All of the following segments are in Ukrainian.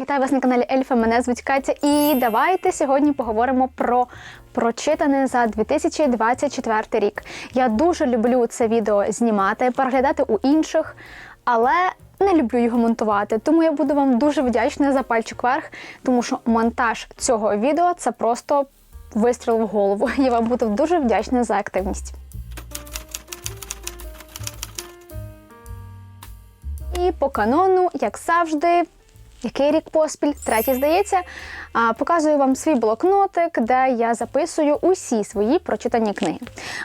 Вітаю вас на каналі Ельфа. Мене звуть Катя. І давайте сьогодні поговоримо про прочитане за 2024 рік. Я дуже люблю це відео знімати, переглядати у інших, але не люблю його монтувати. Тому я буду вам дуже вдячна за пальчик вверх, тому що монтаж цього відео це просто вистріл в голову. Я вам буду дуже вдячна за активність. І по канону, як завжди, який рік поспіль, третій здається, показую вам свій блокнотик, де я записую усі свої прочитані книги.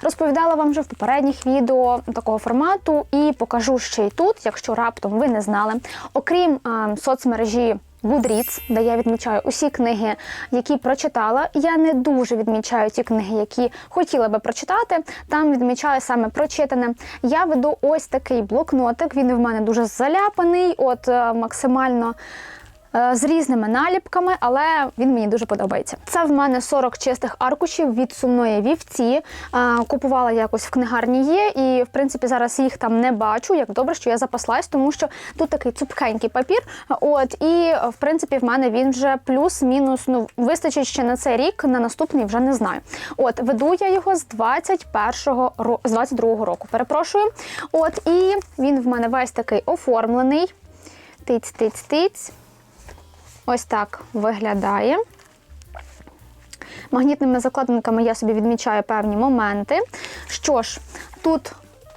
Розповідала вам вже в попередніх відео такого формату і покажу ще й тут, якщо раптом ви не знали. Окрім соцмережі. Goodreads, де я відмічаю усі книги, які прочитала. Я не дуже відмічаю ті книги, які хотіла би прочитати. Там відмічаю саме прочитане. Я веду ось такий блокнотик. Він в мене дуже заляпаний, от е, максимально. Е, З різними наліпками, але він мені дуже подобається. Це в мене 40 чистих аркушів від сумної вівці. Е, Купувала якось в книгарні є, і в принципі зараз їх там не бачу. Як добре, що я запаслась, тому що тут такий цупкенький папір. От і в принципі в мене він вже плюс-мінус. Ну вистачить ще на цей рік, на наступний вже не знаю. От веду я його з 21-го ро- з 22-го року. Перепрошую. От і він в мене весь такий оформлений. Тиць, тиць, тиць. Ось так виглядає. Магнітними закладинками я собі відмічаю певні моменти. Що ж, тут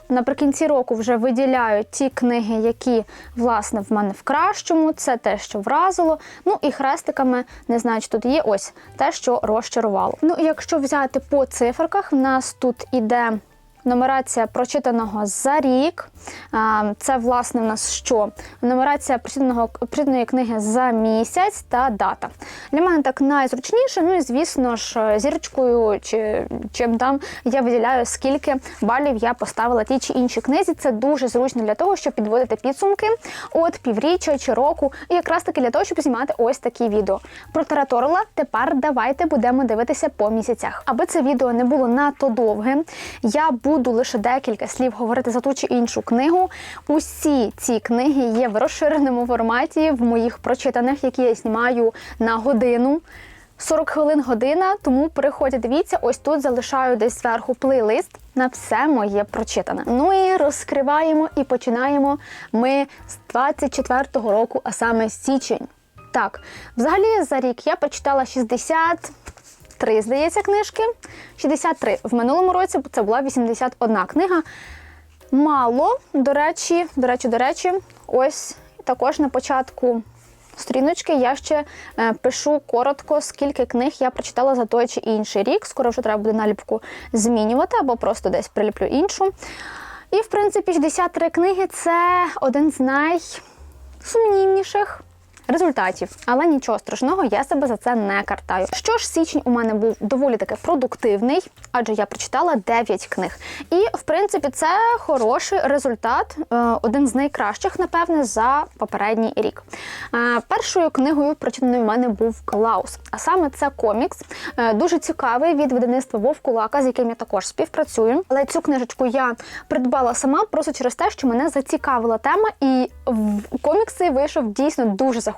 наприкінці року вже виділяю ті книги, які, власне, в мене в кращому, це те, що вразило. Ну і хрестиками, не знаю, чи тут є ось те, що розчарувало. Ну, і якщо взяти по циферках, в нас тут іде. Нумерація прочитаного за рік. Це, власне, в нас що? Нумерація прочитаної книги за місяць та дата. Для мене так найзручніше. Ну і звісно ж, зірочкою чи чим там я виділяю, скільки балів я поставила ті чи інші книзі. Це дуже зручно для того, щоб підводити підсумки от півріччя чи року. І якраз таки для того, щоб знімати ось такі відео. Протараторила, тепер давайте будемо дивитися по місяцях. Аби це відео не було надто довгим, я буду лише декілька слів говорити за ту чи іншу книгу. Усі ці книги є в розширеному форматі в моїх прочитаних, які я знімаю на годину. 40 хвилин година, тому переходьте, дивіться, ось тут залишаю десь зверху плейлист на все моє прочитане. Ну і розкриваємо і починаємо ми з 24-го року, а саме січень. Так, взагалі за рік я прочитала 63, здається, книжки. 63. В минулому році це була 81 книга. Мало, до речі, до речі, до речі, ось також на початку сторіночки я ще е, пишу коротко, скільки книг я прочитала за той чи інший рік. Скоро вже треба буде наліпку змінювати або просто десь приліплю іншу. І, в принципі, 63 книги це один з найсумнівніших результатів. Але нічого страшного, я себе за це не картаю. Що ж, січень у мене був доволі таки продуктивний, адже я прочитала 9 книг. І, в принципі, це хороший результат, е, один з найкращих, напевне, за попередній рік. Е, Першою книгою прочитаною в мене був Клаус. А саме це комікс, е, дуже цікавий від видавництва Вовкулака, з яким я також співпрацюю. Але цю книжечку я придбала сама просто через те, що мене зацікавила тема, і в комікс цей вийшов дійсно дуже захопливий,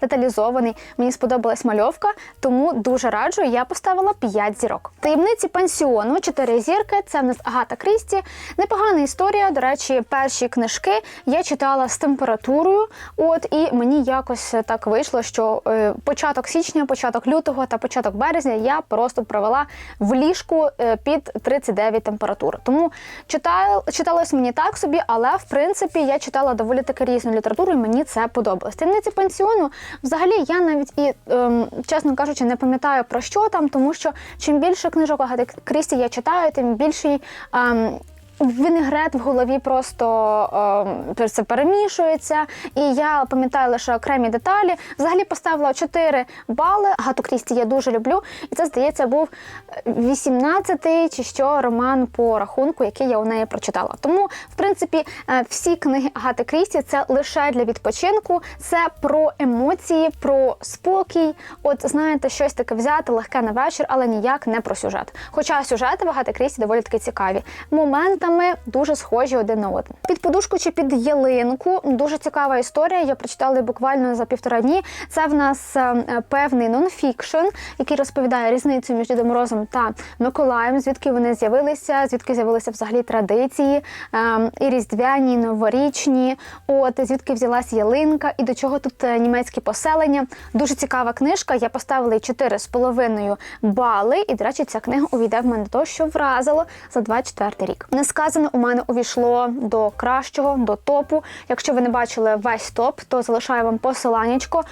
деталізований. Мені сподобалась мальовка, тому дуже раджу. Я поставила 5 зірок. Таємниці пансіону, 4 зірки. Це в нас Агата Крісті. Непогана історія. До речі, перші книжки я читала з температурою. От і мені якось так вийшло, що е, початок січня, початок лютого та початок березня я просто провела в ліжку е, під 39 температур. Тому читаю, читалось мені так собі, але в принципі я читала доволі таки різну літературу, і мені це подобалось. Таємниці пансіону, взагалі, я навіть і ем, чесно кажучи, не пам'ятаю про що там, тому що чим більше книжок Агати Крісті я читаю, тим більший. Ем, Вінегрет в голові просто е, це перемішується, і я пам'ятаю лише окремі деталі. Взагалі поставила 4 бали. Агату Крісті я дуже люблю. І це, здається, був 18-й чи що роман по рахунку, який я у неї прочитала. Тому, в принципі, е, всі книги Агати Крісті це лише для відпочинку, це про емоції, про спокій. От знаєте, щось таке взяти легке на вечір, але ніяк не про сюжет. Хоча сюжети в Агати Крісті доволі таки цікаві. Моментами моментами дуже схожі один на один. Під подушку чи під ялинку дуже цікава історія. Я прочитала буквально за півтора дні. Це в нас е, певний нонфікшн, який розповідає різницю між Дідом Морозом та Миколаєм, звідки вони з'явилися, звідки з'явилися взагалі традиції, е, і різдвяні, і новорічні. От звідки взялась ялинка, і до чого тут е, німецькі поселення. Дуже цікава книжка. Я поставила їй 4,5 бали. І, до речі, ця книга увійде в мене того, що вразило за 24 рік. Несказане у мене увійшло до кращого, до топу. Якщо ви не бачили весь топ, то залишаю вам посиланнячко.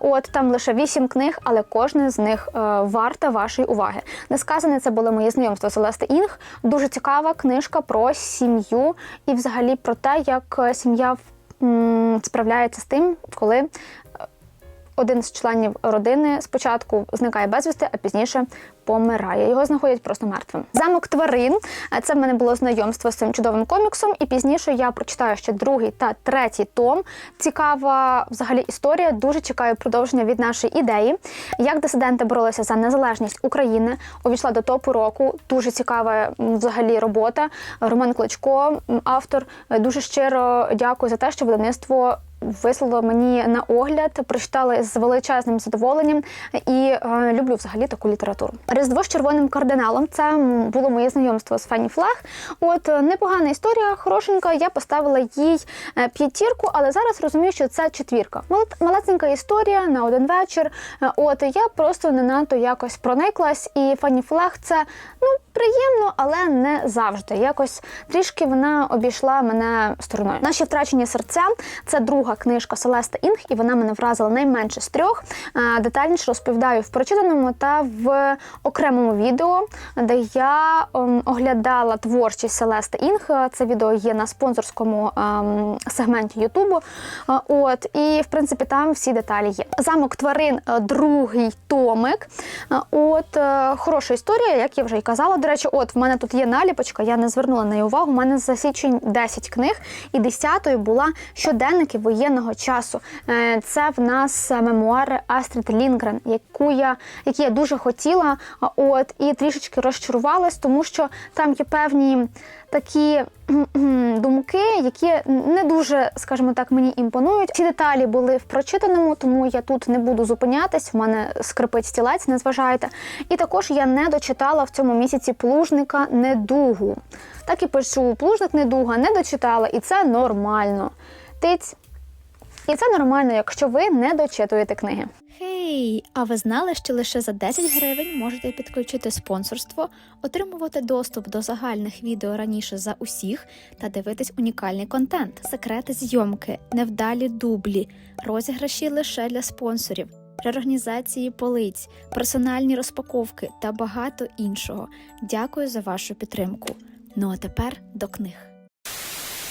От там лише 8 книг, але кожна з них е, варта вашої уваги. Несказане це було моє знайомство з Селести Інг. Дуже цікава книжка про сім'ю і взагалі про те, як е, сім'я справляється з тим, коли е, один з членів родини спочатку зникає безвісти, а пізніше помирає. Його знаходять просто мертвим. Замок тварин. Це в мене було знайомство з цим чудовим коміксом, і пізніше я прочитаю ще другий та третій том. Цікава взагалі історія. Дуже чекаю продовження від нашої ідеї. Як дисиденти боролися за незалежність України, увійшла до топу року. Дуже цікава взагалі робота. Роман Клочко, автор. Дуже щиро дякую за те, що видавництво вислало мені на огляд, прочитала з величезним задоволенням і е, люблю взагалі таку літературу. Різдво з червоним кардиналом це було моє знайомство з Фанні Флаг. От е, непогана історія, хорошенька. Я поставила їй е, п'ятірку, але зараз розумію, що це четвірка. Мал- Малесенька історія на один вечір. Е, От я просто не надто якось прониклась, і Фанні Флаг це ну приємно, але не завжди. Якось трішки вона обійшла мене стороною. Наші втрачені серця це друга книжка Селеста Інг, і вона мене вразила найменше з трьох. Детальніше розповідаю в прочитаному та в окремому відео, де я ем, оглядала творчість Селести Інг. Це відео є на спонсорському ем, сегменті Ютубу. От і в принципі там всі деталі є. Замок тварин, е, другий томик. От е, хороша історія, як я вже й казала. До речі, от в мене тут є наліпочка, я не звернула на неї увагу. У мене за січень 10 книг, і 10-ю була щоденники воєнного часу. Е, Це в нас мемуари Астрид Лінгрен, яку я, які я дуже хотіла. От і трішечки розчарувалась, тому що там є певні такі думки, які не дуже, скажімо так, мені імпонують. Ці деталі були в прочитаному, тому я тут не буду зупинятись. У мене скрипить стілець, не зважайте. І також я не дочитала в цьому місяці плужника недугу. Так і пишу плужник недуга, не дочитала, і це нормально. Тиць. І це нормально, якщо ви не дочитуєте книги. Хей, а ви знали, що лише за 10 гривень можете підключити спонсорство, отримувати доступ до загальних відео раніше за усіх та дивитись унікальний контент, секрети зйомки, невдалі дублі, розіграші лише для спонсорів, реорганізації полиць, персональні розпаковки та багато іншого. Дякую за вашу підтримку. Ну а тепер до книг.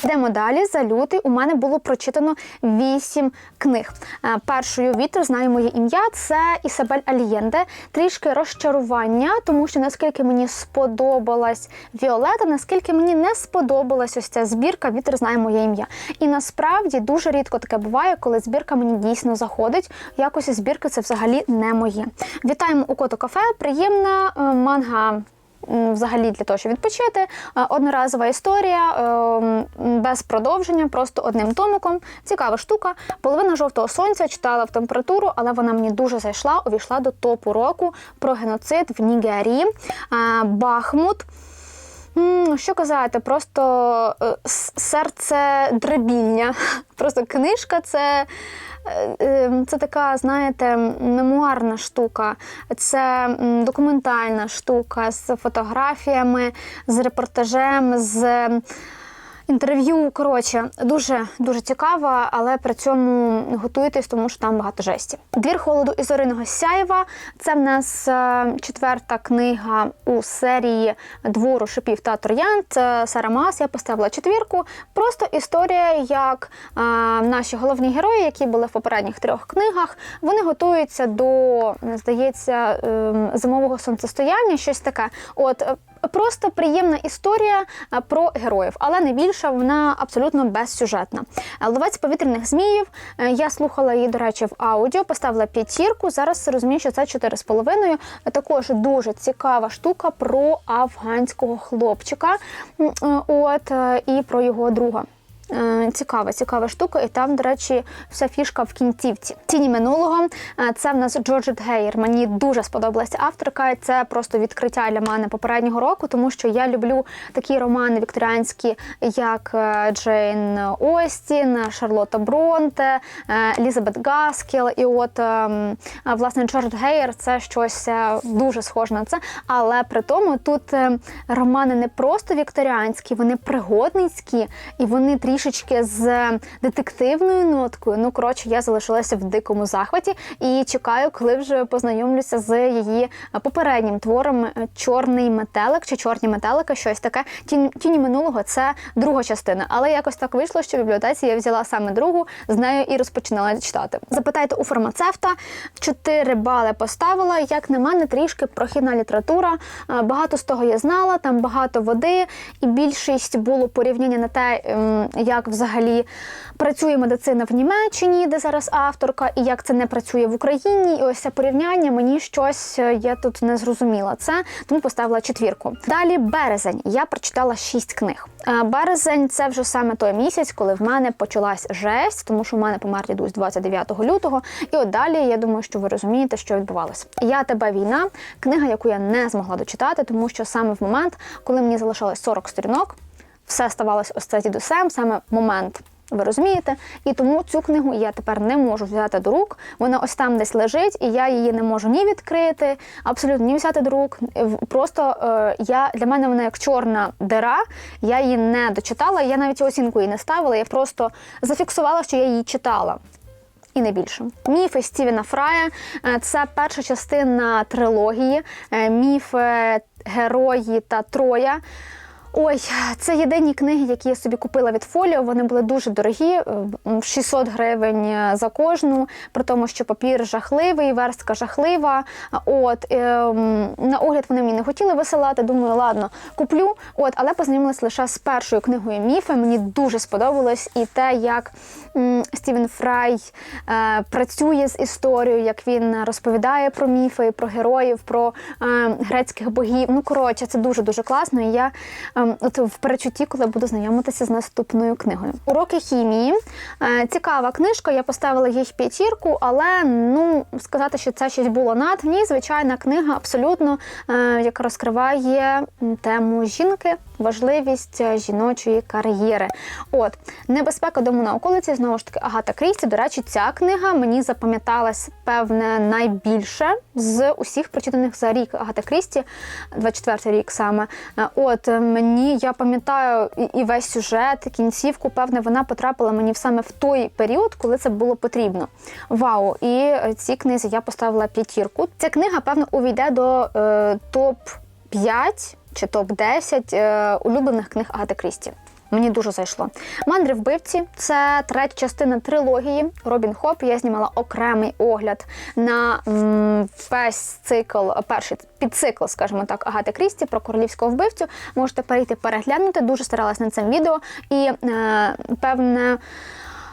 Йдемо далі. За лютий у мене було прочитано вісім книг. Е, Першою вітер знає моє ім'я. Це Ісабель Альєнде. Трішки розчарування, тому що наскільки мені сподобалась Віолета, наскільки мені не сподобалась ось ця збірка Вітер знає моє ім'я. І насправді дуже рідко таке буває, коли збірка мені дійсно заходить. Якось збірки це взагалі не моє. Вітаємо у Кото кафе. Приємна е, манга. М, Взагалі для того, щоб відпочити. Е, Одноразова історія е, без продовження, просто одним томиком. Цікава штука. Половина жовтого сонця читала в температуру, але вона мені дуже зайшла, увійшла до топу року про геноцид в Нігерії. Е, Бахмут. Що казати, просто е, серце дребіння. Просто книжка це, е, е, це така, знаєте, мемуарна штука, це документальна штука з фотографіями, з репортажем, з інтерв'ю. Коротше, дуже дуже цікава, але при цьому готуйтесь, тому що там багато жесті. Двір холоду і зориного сяєва. Це в нас е, четверта книга у серії двору шипів та троянд. Це Сара Мас. Я поставила четвірку. Просто історія, як е, наші головні герої, які були в попередніх трьох книгах, вони готуються до, здається, е, зимового сонцестояння, щось таке. От Просто приємна історія про героїв, але не більша, вона абсолютно безсюжетна. Ловець повітряних зміїв. е, Я слухала її, до речі, в аудіо, поставила п'ятірку. Зараз розумію, що це 4,5. Е, Також дуже цікава штука про афганського хлопчика. Е, От е, і про його друга. Е, Цікава, цікава штука, і там, до речі, вся фішка в кінцівці. Тіні минулого е, це в нас Джорджет Гейр. Мені дуже сподобалася авторка. Це просто відкриття для мене попереднього року, тому що я люблю такі романи вікторіанські, як е, Джейн Остін, Шарлотта Бронте, Елізабет Гаскіл. І от ем, власне Джордж Гейер це щось дуже схоже на це. Але при тому тут е, романи не просто вікторіанські, вони пригодницькі і вони трішечки з детективною ноткою. Ну коротше, я залишилася в дикому захваті і чекаю, коли вже познайомлюся з її попереднім твором Чорний метелик чи чорні метелики, щось таке. Тіні минулого це друга частина. Але якось так вийшло, що в бібліотеці я взяла саме другу, з нею і розпочинала читати. Запитайте у фармацевта, 4 бали поставила. Як на мене, трішки прохідна література. Е, Багато з того я знала, там багато води, і більшість було порівняння на те, ем, як взагалі працює медицина в Німеччині, де зараз авторка, і як це не працює в Україні. І ось це порівняння мені щось е, я тут не зрозуміла це, тому поставила четвірку. Далі березень. Я прочитала шість книг. Е, Березень це вже саме той місяць, коли в мене почалась жесть, тому що в мене помер дідусь 29 лютого. І от далі я думаю, що ви розумієте, що відбувалося. Я тебе війна, книга, яку я не змогла дочитати, тому що саме в момент, коли мені залишалось 40 сторінок, все ставалось ось це дідусем, саме момент. Ви розумієте? І тому цю книгу я тепер не можу взяти до рук. Вона ось там десь лежить, і я її не можу ні відкрити, абсолютно ні взяти до рук. Просто е, я для мене вона як чорна дира. Я її не дочитала. Я навіть оцінку їй не ставила. Я просто зафіксувала, що я її читала. І не більше. Міфи Стівена Фрая е, це перша частина трилогії. Е, Міф е, герої та Троя. Ой, це єдині книги, які я собі купила від фоліо. Вони були дуже дорогі, е, 600 гривень е, за кожну, при тому, що папір жахливий, верстка жахлива. От е, м, на огляд вони мені не хотіли висилати. Думаю, ладно, куплю. От, але познайомилась лише з першою книгою міфи. Мені дуже сподобалось і те, як Стівен Фрай е, працює з історією, як він розповідає про міфи, про героїв, про е, грецьких богів. Ну коротше, це дуже дуже класно. І я ем, от в перечутті, коли буду знайомитися з наступною книгою. Уроки хімії. Е, цікава книжка. Я поставила їй п'ятірку, але ну сказати, що це щось було над ні, звичайна книга, абсолютно, е, яка розкриває тему жінки, важливість е, жіночої кар'єри. От небезпека дому на околиці знову ж таки Агата Крісті. До речі, ця книга мені запам'яталась певне найбільше з усіх прочитаних за рік Агата Крісті, 24 рік саме. Е, От е, мені я пам'ятаю і, весь сюжет, кінцівку, певне, вона потрапила мені саме в той період, коли це було потрібно. Вау! І цій книзі я поставила п'ятірку. Ця книга, певно, увійде до е, топ 5 чи топ 10 е, улюблених книг Агати Крісті. Мені дуже зайшло. Мандри вбивці це третя частина трилогії Робін Хоп. Я знімала окремий огляд на весь цикл, перший підцикл, скажімо так, Агати Крісті про королівського вбивцю. Можете перейти переглянути. Дуже старалась над цим відео і е, певне.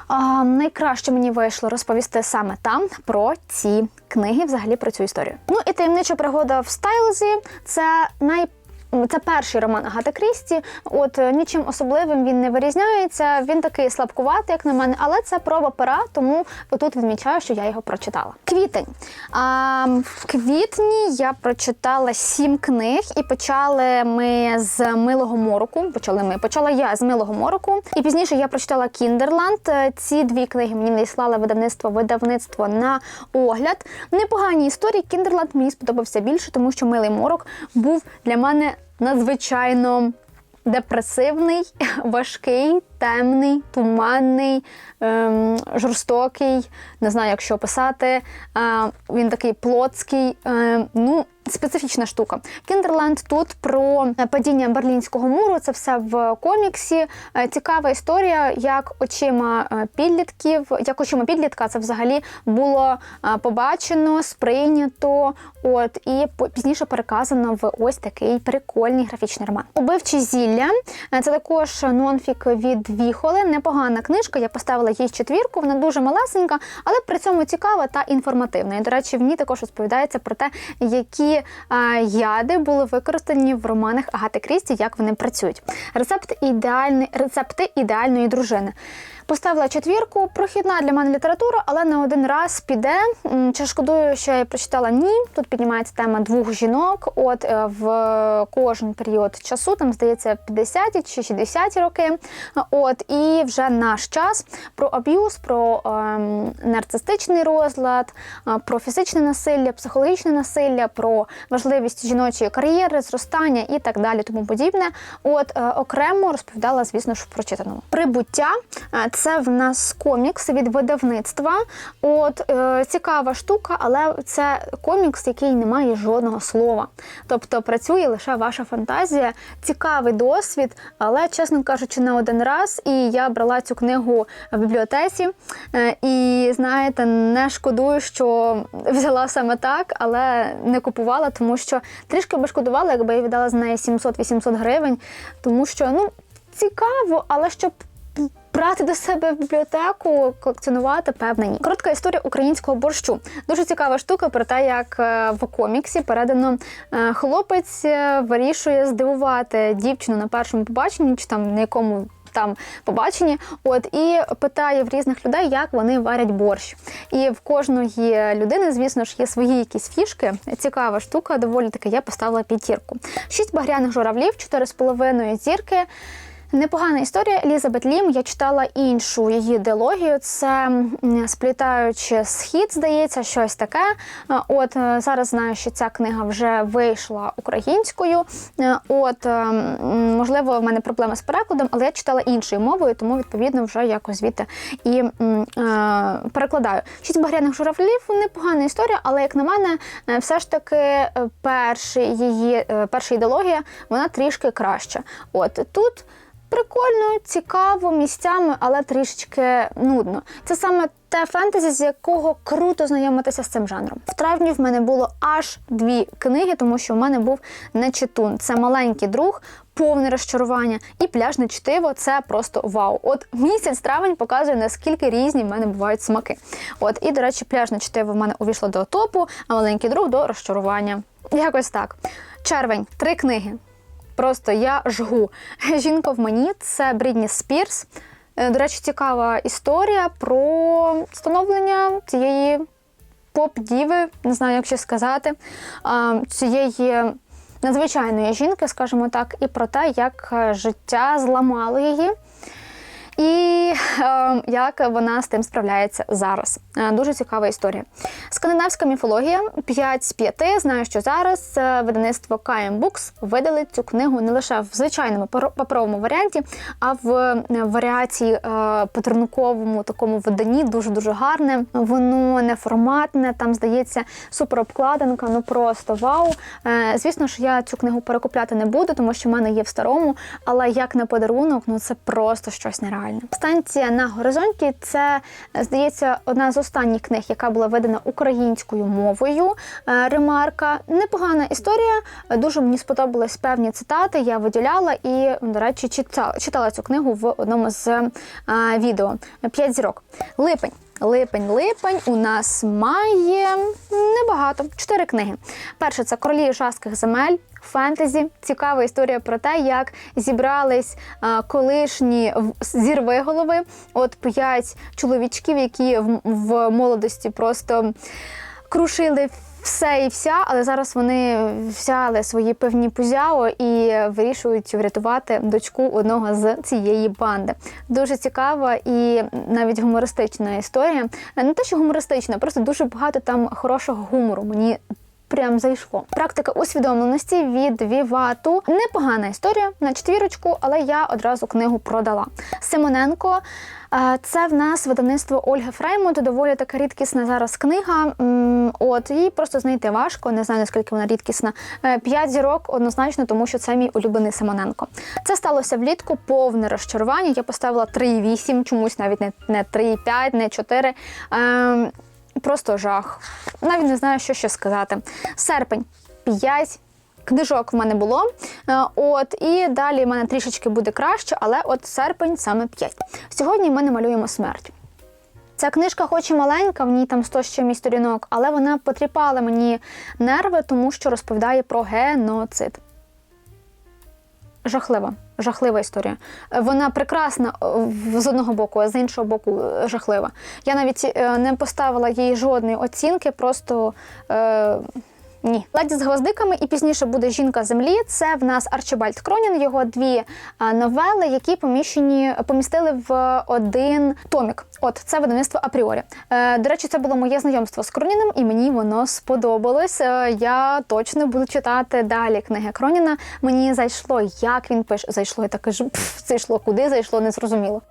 А, найкраще мені вийшло розповісти саме там про ці книги, взагалі про цю історію. Ну і таємнича пригода в Стайлзі це най. Це перший роман Агати Крісті. От е, нічим особливим він не вирізняється. Він такий слабкуватий, як на мене, але це проба пера, тому тут відмічаю, що я його прочитала. Квітень. А, в квітні я прочитала сім книг і почали ми з милого мороку. Почали ми. Почала я з милого мороку. І пізніше я прочитала Кіндерланд. Е, Ці дві книги мені надіслали видавництво видавництво на огляд. Непогані історії. Кіндерланд мені сподобався більше, тому що милий морок був для мене надзвичайно. Депресивний, важкий, темний, туманний, ем, жорстокий, не знаю, як що описати. Е, він такий плотський. Е, ну, специфічна штука. Кіндерленд тут про е, падіння Берлінського муру. Це все в коміксі. Е, Цікава історія, як очима е, підлітків, як очима підлітка, це взагалі було побачено, сприйнято. От і пізніше переказано в ось такий прикольний графічний роман. Убивчі зілля це також нонфік від Віхоли. Непогана книжка. Я поставила їй четвірку. Вона дуже малесенька, але при цьому цікава та інформативна. І, до речі, в ній також розповідається про те, які е, яди були використані в романах Агати Крісті, як вони працюють. Рецепт ідеальний, рецепти ідеальної дружини. Поставила четвірку, прохідна для мене література, але не один раз піде. Чи шкодую, що я прочитала? Ні. Тут піднімається тема двох жінок. От е, в кожен період часу, там здається 50-ті чи 60 роки. От і вже наш час про аб'юз, про ем, нарцистичний розлад, е, про фізичне насилля, психологічне насилля, про важливість жіночої кар'єри, зростання і так далі, тому подібне. От е, окремо розповідала, звісно ж, прочитаному. Прибуття е, це в нас комікс від видавництва. От е, цікава штука, але це комікс, який не має жодного слова. Тобто працює лише ваша фантазія. Цікавий досвід, але, чесно кажучи, не один раз. І я брала цю книгу в бібліотеці. Е, і знаєте, не шкодую, що взяла саме так, але не купувала, тому що трішки би шкодувала, якби я віддала за неї 700-800 гривень, тому що ну цікаво, але щоб. Брати до себе в бібліотеку, колекціонувати, певне ні. Коротка історія українського борщу. Дуже цікава штука про те, як е, в коміксі передано е, хлопець е, вирішує здивувати дівчину на першому побаченні, чи там на якому там побаченні, от і питає в різних людей, як вони варять борщ. І в кожної людини, звісно ж, є свої якісь фішки. Цікава штука, доволі таки. Я поставила п'ятірку. Шість багряних журавлів, чотири з половиною зірки. Непогана історія Елізабет Лім. Я читала іншу її ідеологію. Це сплітаючи схід, здається, щось таке. Е, От е, зараз знаю, що ця книга вже вийшла українською. Е, От можливо, в мене проблема з перекладом, але я читала іншою мовою, тому відповідно вже якось звідти і перекладаю. Шість багряних журавлів непогана історія, але як на мене, все ж таки перший її перша ідеологія вона трішки краща. От тут. Прикольно, цікаво місцями, але трішечки нудно. Це саме те фентезі, з якого круто знайомитися з цим жанром. В травні в мене було аж дві книги, тому що в мене був нечитун. Це маленький друг, повне розчарування, і пляжне чтиво це просто вау. От місяць травень показує, наскільки різні в мене бувають смаки. От і, до речі, пляжне чтиво в мене увійшло до топу, а маленький друг до розчарування. Якось так. Червень, три книги. Просто я жгу. Жінка в мені це Брідні Спірс. Е, До речі, цікава історія про становлення цієї поп-діви, не знаю, як ще сказати, цієї надзвичайної жінки, скажімо так, і про те, як е, життя зламало її. І е, як вона з тим справляється зараз. Е, дуже цікава історія. Скандинавська міфологія 5 з 5. Знаю, що зараз е, видавництво KM Books видали цю книгу не лише в звичайному паперовому варіанті, а в е, варіації е, подарунковому такому виданні дуже дуже гарне. Воно не форматне, там здається суперобкладинка. Ну просто вау. Е, звісно ж, я цю книгу перекупляти не буду, тому що в мене є в старому, але як на подарунок, ну це просто щось нереальне. Станція на горизонті це е, здається одна з останніх книг, яка була видана українською мовою. Е, Ремарка. Непогана історія. Дуже мені сподобались певні цитати. Я виділяла і, до речі, читала, читала цю книгу в одному з е, відео. П'ять зірок. Липень. Липень, липень у нас має небагато. Чотири книги. Перша це Королі жахських земель. Фентезі, цікава історія про те, як зібрались колишні в- зірвиголови. От п'ять чоловічків, які в молодості просто крушили все і вся, але зараз вони взяли свої певні пузяо і вирішують врятувати дочку одного з цієї банди. Дуже цікава і навіть гумористична історія. Не те, що гумористична, просто дуже багато там хорошого гумору. Мені прям зайшло. Практика усвідомленості від Вівату. Непогана історія на четвірочку, але я одразу книгу продала. Симоненко. е, Це в нас видавництво Ольги Фреймут, доволі така рідкісна зараз книга. От її просто знайти важко, не знаю наскільки вона рідкісна. Е, П'ять зірок однозначно, тому що це мій улюблений Симоненко. Це сталося влітку, повне розчарування. Я поставила 3,8, чомусь навіть не, не 3,5, не 4. Просто жах. Навіть не знаю, що ще сказати. Серпень 5. Книжок в мене було, Е, от і далі в мене трішечки буде краще, але от серпень саме 5. Сьогодні ми намалюємо смерть. Ця книжка, хоч і маленька, в ній там 100 з чимось сторінок, але вона потріпала мені нерви, тому що розповідає про геноцид. Жахлива, жахлива історія. Е, Вона прекрасна е, з одного боку, а з іншого боку е, жахлива. Я навіть не поставила їй жодної оцінки, просто. Е, ні, леді з гвоздиками, і пізніше буде жінка землі. Це в нас Арчибальд Кронін, його дві новели, які поміщені помістили в один томік. От це видавництво апріорі. Е, до речі, це було моє знайомство з Кроніним, і мені воно сподобалось. Е, я точно буду читати далі книги Кроніна. Мені зайшло, як він пише. Зайшло, я таке ж пф, зайшло, куди зайшло, не зрозуміло.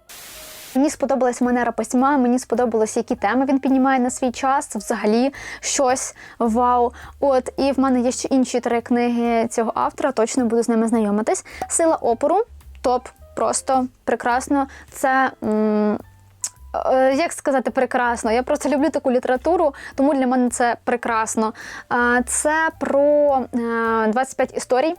Мені сподобалась манера письма, мені сподобалось, які теми він піднімає на свій час. Взагалі щось вау. От і в мене є ще інші три книги цього автора. Точно буду з ними знайомитись. Сила опору, топ, просто прекрасно. Це. м, Як сказати прекрасно? Я просто люблю таку літературу, тому для мене це прекрасно. Е, Це про е, 25 історій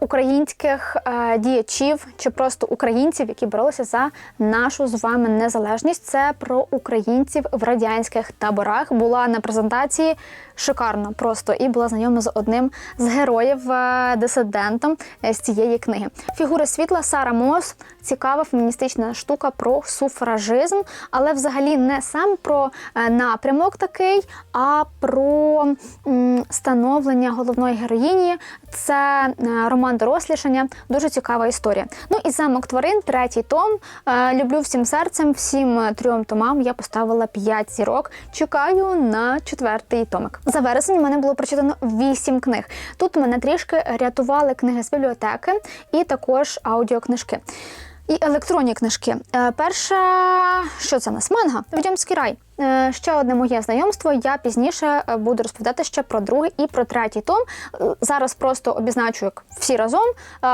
українських е, діячів чи просто українців, які боролися за нашу з вами незалежність. Це про українців в радянських таборах. Була на презентації шикарно просто і була знайома з одним з героїв е, дисидентом е, з цієї книги. Фігури світла Сара Мос цікава феміністична штука про суфражизм, але взагалі не сам про е, напрямок такий, а про становлення головної героїні. Це е, роман дорослішання, дуже цікава історія. Ну і замок тварин, третій том. Е, Люблю всім серцем, всім трьом томам я поставила 5 зірок. Чекаю на четвертий томик. За вересень в мене було прочитано 8 книг. Тут мене трішки рятували книги з бібліотеки і також аудіокнижки. І електронні книжки. Е, Перша, що це в нас? Манга Відьомський рай. Е, Ще одне моє знайомство. Я пізніше е, буду розповідати ще про другий і про третій том. Зараз просто обізначу як всі разом.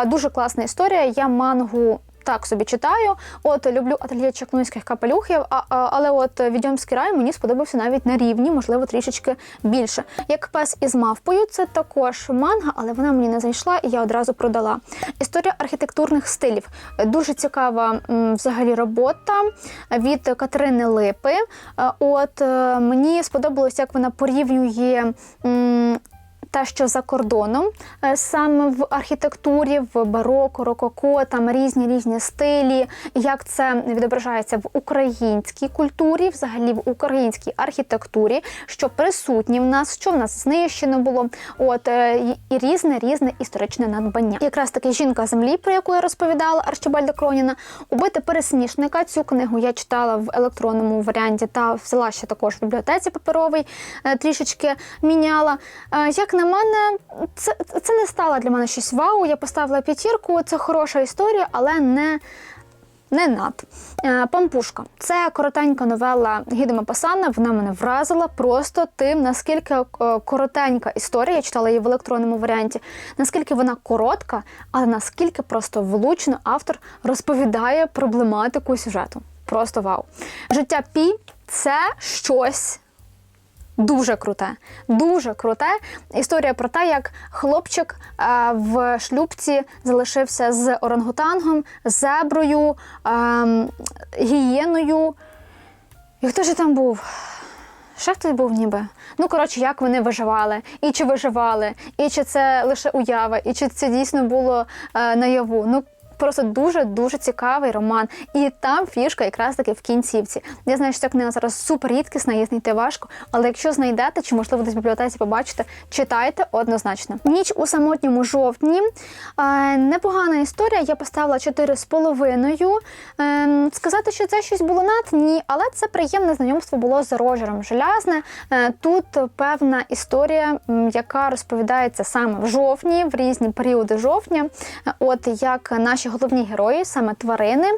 Дуже класна історія. Я мангу. Так собі читаю. От люблю ательє чаклунських капелюхів, а, а, але от відьомський рай мені сподобався навіть на рівні, можливо, трішечки більше. Як пес із мавпою, це також манга, але вона мені не зайшла, і я одразу продала. Історія архітектурних стилів. Дуже цікава взагалі робота від Катерини Липи. Е, От е, мені сподобалось, як вона порівнює. Те, що за кордоном, е, саме в архітектурі, в бароко, рококо, там різні різні стилі, як це відображається в українській культурі, взагалі в українській архітектурі, що присутні в нас, що в нас знищено було, от е, і- різне різне історичне надбання. Якраз таки жінка землі, про яку я розповідала Арчибальда Кроніна, убити пересмішника. Цю книгу я читала в електронному варіанті та взяла ще також в бібліотеці паперовий, е, трішечки міняла. Як на мене, це, це не стало для мене щось вау. Я поставила п'ятірку. Це хороша історія, але не. Не над. Е, Пампушка. Це коротенька новела Гідема Пасана. Вона мене вразила просто тим, наскільки е, коротенька історія. Я читала її в електронному варіанті. Наскільки вона коротка, але наскільки просто влучно автор розповідає проблематику сюжету. Просто вау. Життя Пі це щось Дуже круте, дуже круте. Історія про те, як хлопчик е, в шлюбці залишився з орангутангом, зеброю, е, гієною. І хто ж там був? Ще хтось був ніби. Ну, коротше, як вони виживали, і чи виживали, і чи це лише уява, і чи це дійсно було е, наяву. Ну, Просто дуже дуже цікавий роман. І там фішка якраз таки в кінцівці. Я знаю, що ця книга зараз супер рідкісна, її знайти важко. Але якщо знайдете, чи можливо десь в бібліотеці побачите, читайте однозначно. Ніч у самотньому жовтні. Е, непогана історія. Я поставила 4,5. Е, сказати, що це щось було над ні, але це приємне знайомство було з Роджером Желязне. Е, тут певна історія, яка розповідається саме в жовтні, в різні періоди жовтня. Е, От як наші головні герої, саме тварини,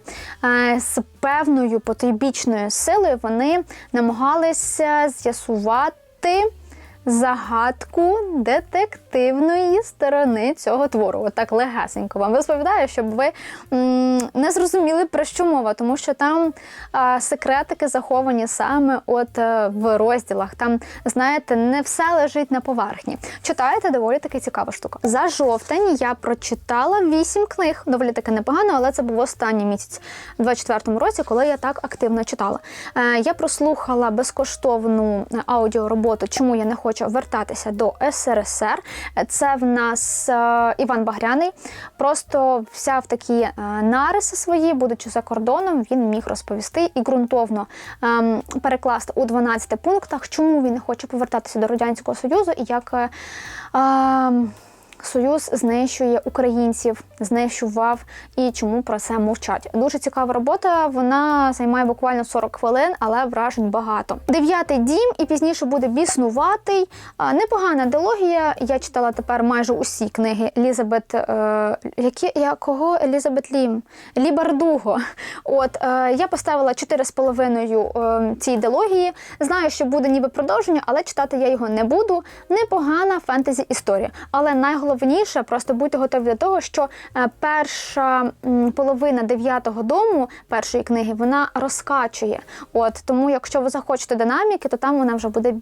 е, з певною потойбічною силою вони намагалися з'ясувати загадку детективної сторони цього твору. Отак легесенько вам розповідаю, щоб ви не зрозуміли про що мова, тому що там секретики заховані саме от е, в розділах. Там, знаєте, не все лежить на поверхні. Читаєте доволі таки цікава штука. За жовтень я прочитала вісім книг. Доволі таки непогано, але це був останній місяць у 24-му році, коли я так активно читала. Е, я прослухала безкоштовну е, аудіороботу, чому я не хочу вертатися до СРСР. Е, Це в нас е, Іван Багряний. Просто взяв такі е, нариси свої, будучи за кордоном, він міг розповісти і ґрунтовно ем, перекласти у 12 пунктах, чому він хоче повертатися до радянського союзу і як. Союз знищує українців, знищував і чому про це мовчать. Дуже цікава робота. Вона займає буквально 40 хвилин, але вражень багато. Дев'ятий дім і пізніше буде біснуватий. Непогана дилогія. Я читала тепер майже усі книги Елізабет. Е, які я кого Елізабет Лім? Лі Бардуго. От е, я поставила 4,5 е, цій дилогії. Знаю, що буде ніби продовження, але читати я його не буду. Непогана фентезі історія. Але найголовніше, просто будьте готові до того, що е, перша половина дев'ятого дому першої книги вона розкачує. От тому, якщо ви захочете динаміки, то там вона вже буде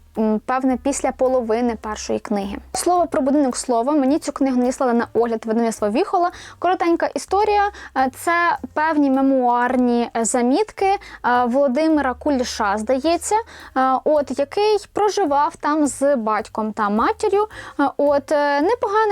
певне після половини першої книги. Слово про будинок слова. Мені цю книгу надіслали на огляд видавництва Віхола. Коротенька історія. Е, Це певні мемуарні е, замітки Володимира Куліша, здається, от який проживав там з батьком та матір'ю. От е,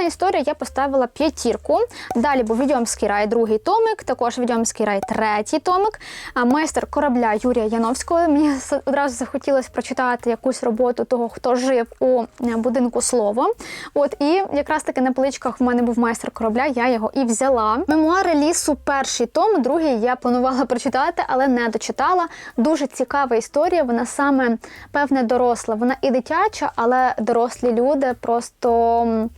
непогана історія. Я поставила п'ятірку. Далі був Відьомський рай, другий томик, також Відьомський рай, третій томик. Майстер корабля Юрія Яновського. Мені одразу захотілося прочитати якусь роботу того, хто жив у е, будинку слово. От і якраз таки на поличках в мене був майстер корабля, я його і взяла. Мемуари лісу, перший том, другий я планувала прочитати, але не дочитала. Дуже цікава історія. Вона саме певне доросла. Вона і дитяча, але дорослі люди просто.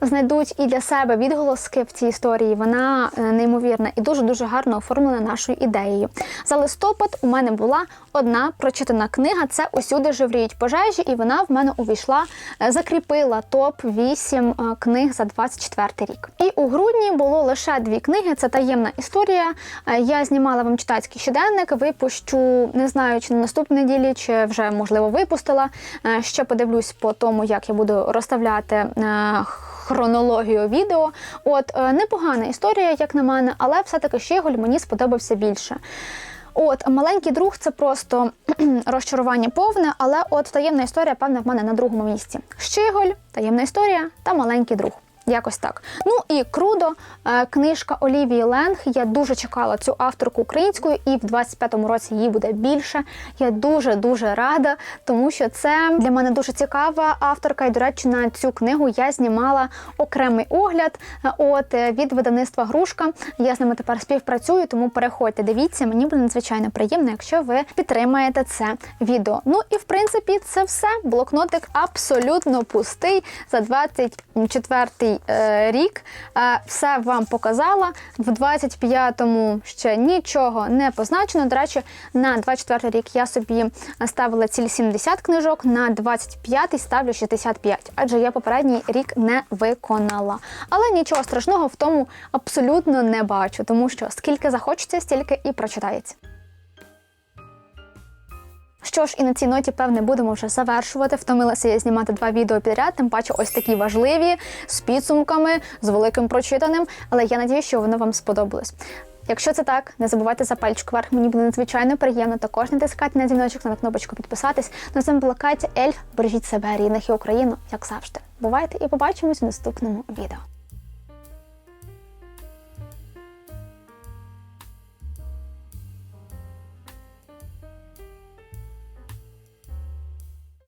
Знайдуть і для себе відголоски в цій історії. Вона е, неймовірна і дуже дуже гарно оформлена нашою ідеєю. За листопад у мене була одна прочитана книга. Це усюди живріють пожежі, і вона в мене увійшла, е, закріпила топ 8 е, книг за 24 рік. І у грудні було лише дві книги. Це таємна історія. Я знімала вам читацький щоденник. Випущу, не знаю, чи на наступній неділі, чи вже можливо випустила. Ще подивлюсь по тому, як я буду розставляти. Хронологію відео. От е, непогана історія, як на мене, але все-таки Щеголь мені сподобався більше. От маленький друг це просто розчарування повне, але от таємна історія, певне, в мене на другому місці. Щиголь, таємна історія та маленький друг. Якось так. Ну і крудо, е, книжка Олівії Ленг. Я дуже чекала цю авторку українською, і в 25-му році її буде більше. Я дуже дуже рада, тому що це для мене дуже цікава авторка. І, до речі, на цю книгу я знімала окремий огляд. Е, от е, від видавництва Грушка. Я з ними тепер співпрацюю, тому переходьте. Дивіться, мені буде надзвичайно приємно, якщо ви підтримаєте це відео. Ну і в принципі, це все. Блокнотик абсолютно пустий за 24-й Е, рік. Все вам показала. В 25-му ще нічого не позначено. До речі, на 24 рік я собі ставила ціль 70 книжок, на 25-й ставлю 65, адже я попередній рік не виконала. Але нічого страшного в тому абсолютно не бачу, тому що скільки захочеться, стільки і прочитається. Що ж, і на цій ноті, певне, будемо вже завершувати. Втомилася я знімати два відео підряд, тим паче ось такі важливі, з підсумками, з великим прочитаним. Але я надію, що воно вам сподобалось. Якщо це так, не забувайте за пальчик вверх. Мені буде надзвичайно приємно. Також натискати на дзвіночок на кнопочку підписатись. На цьому була Ельф. Бережіть себе, рідних і Україну, як завжди. Бувайте і побачимось у наступному відео.